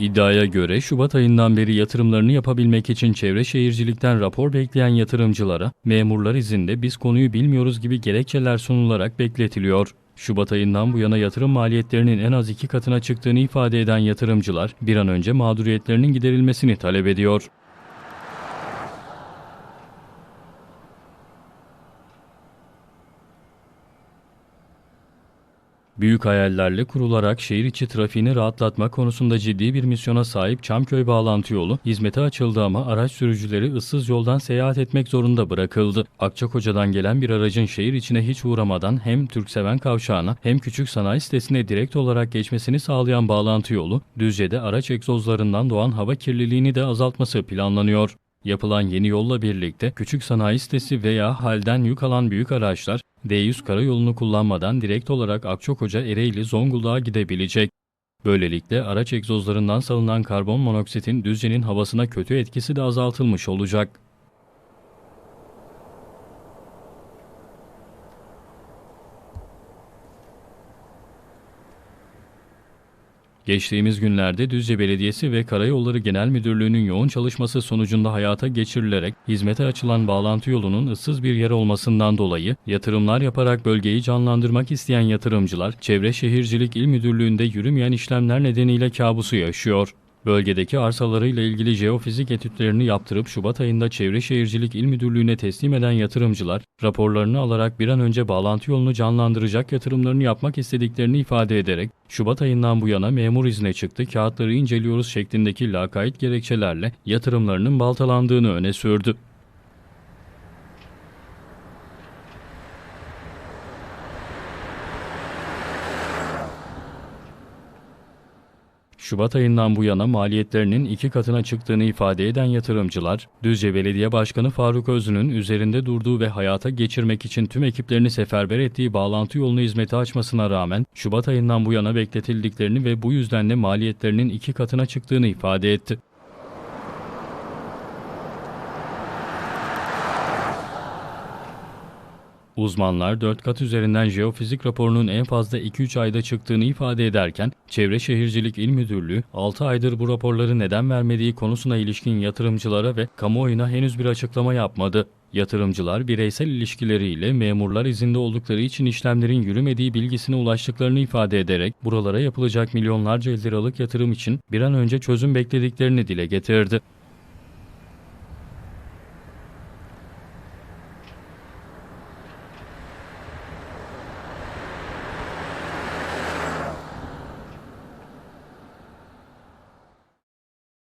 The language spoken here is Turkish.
İddiaya göre Şubat ayından beri yatırımlarını yapabilmek için çevre şehircilikten rapor bekleyen yatırımcılara memurlar izinde biz konuyu bilmiyoruz gibi gerekçeler sunularak bekletiliyor. Şubat ayından bu yana yatırım maliyetlerinin en az iki katına çıktığını ifade eden yatırımcılar bir an önce mağduriyetlerinin giderilmesini talep ediyor. Büyük hayallerle kurularak şehir içi trafiğini rahatlatma konusunda ciddi bir misyona sahip Çamköy bağlantı yolu hizmete açıldı ama araç sürücüleri ıssız yoldan seyahat etmek zorunda bırakıldı. Akçakoca'dan gelen bir aracın şehir içine hiç uğramadan hem Türkseven kavşağına hem küçük sanayi sitesine direkt olarak geçmesini sağlayan bağlantı yolu, Düzce'de araç egzozlarından doğan hava kirliliğini de azaltması planlanıyor. Yapılan yeni yolla birlikte küçük sanayi sitesi veya halden yük alan büyük araçlar D100 karayolunu kullanmadan direkt olarak Akçakoca, Ereğli, Zonguldak'a gidebilecek. Böylelikle araç egzozlarından salınan karbon monoksitin Düzce'nin havasına kötü etkisi de azaltılmış olacak. Geçtiğimiz günlerde Düzce Belediyesi ve Karayolları Genel Müdürlüğü'nün yoğun çalışması sonucunda hayata geçirilerek hizmete açılan bağlantı yolunun ıssız bir yer olmasından dolayı yatırımlar yaparak bölgeyi canlandırmak isteyen yatırımcılar Çevre Şehircilik İl Müdürlüğü'nde yürümeyen işlemler nedeniyle kabusu yaşıyor. Bölgedeki arsalarıyla ilgili jeofizik etütlerini yaptırıp Şubat ayında Çevre Şehircilik İl Müdürlüğü'ne teslim eden yatırımcılar, raporlarını alarak bir an önce bağlantı yolunu canlandıracak yatırımlarını yapmak istediklerini ifade ederek, Şubat ayından bu yana memur izne çıktı, kağıtları inceliyoruz şeklindeki lakayt gerekçelerle yatırımlarının baltalandığını öne sürdü. Şubat ayından bu yana maliyetlerinin iki katına çıktığını ifade eden yatırımcılar, Düzce Belediye Başkanı Faruk Özün'ün üzerinde durduğu ve hayata geçirmek için tüm ekiplerini seferber ettiği bağlantı yolunu hizmete açmasına rağmen Şubat ayından bu yana bekletildiklerini ve bu yüzden de maliyetlerinin iki katına çıktığını ifade etti. Uzmanlar 4 kat üzerinden jeofizik raporunun en fazla 2-3 ayda çıktığını ifade ederken, Çevre Şehircilik İl Müdürlüğü 6 aydır bu raporları neden vermediği konusuna ilişkin yatırımcılara ve kamuoyuna henüz bir açıklama yapmadı. Yatırımcılar bireysel ilişkileriyle memurlar izinde oldukları için işlemlerin yürümediği bilgisine ulaştıklarını ifade ederek buralara yapılacak milyonlarca liralık yatırım için bir an önce çözüm beklediklerini dile getirdi.